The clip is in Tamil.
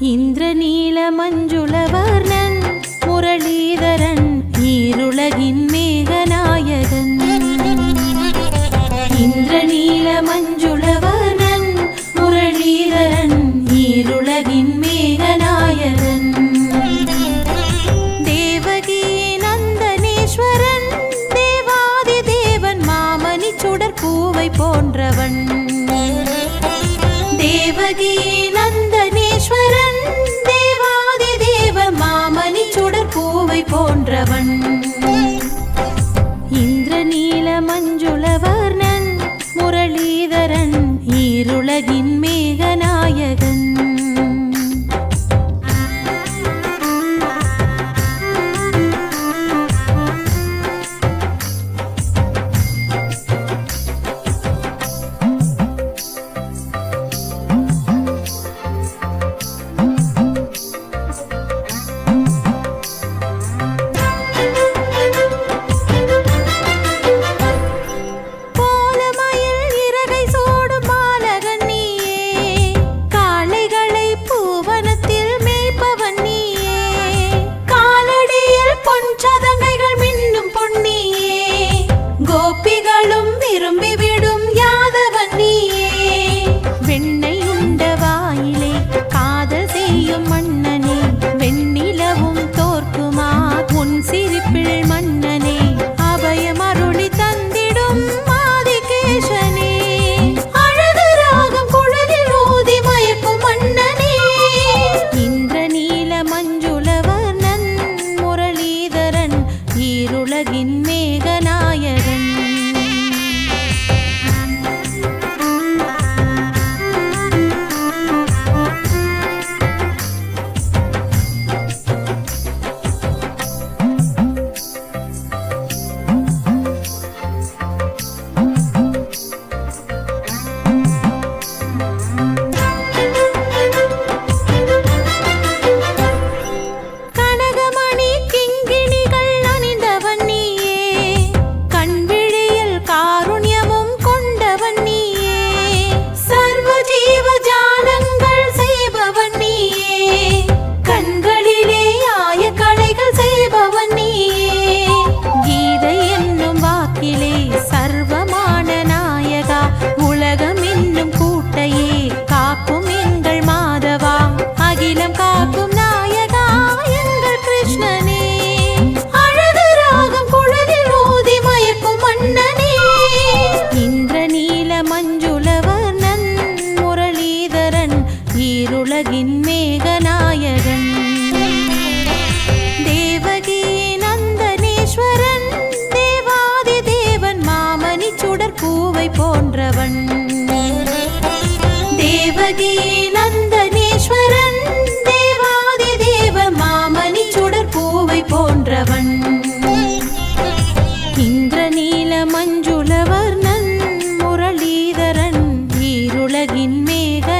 இந்திரநீல மஞ்சுளவர்ணன் முரளீதரன் ஈருலகின் மேகநாயகன். இந்திரநீல மஞ்சுளவர்ணன் முரளீதரன் ஈருலகின் மேக இந்திரநீல மஞ்சுளவர்ணன் முரளீதரன் ஈருலகின் மேகநாயகன். உலகின் மேகநாயகன் இருளகின் மேகநாயகன். தேவகியின் அந்தனேஸ்வரன் தேவாதி தேவன் மாமணி சுடற்பூவை போன்றவன். தேவகியின் அந்தனேஸ்வரன் தேவாதி தேவன் மாமணி சுடற்பூவை போன்றவன். இந்திரநீல மஞ்சுளவர்ணன் முரளீதரன் இருளகின் மேக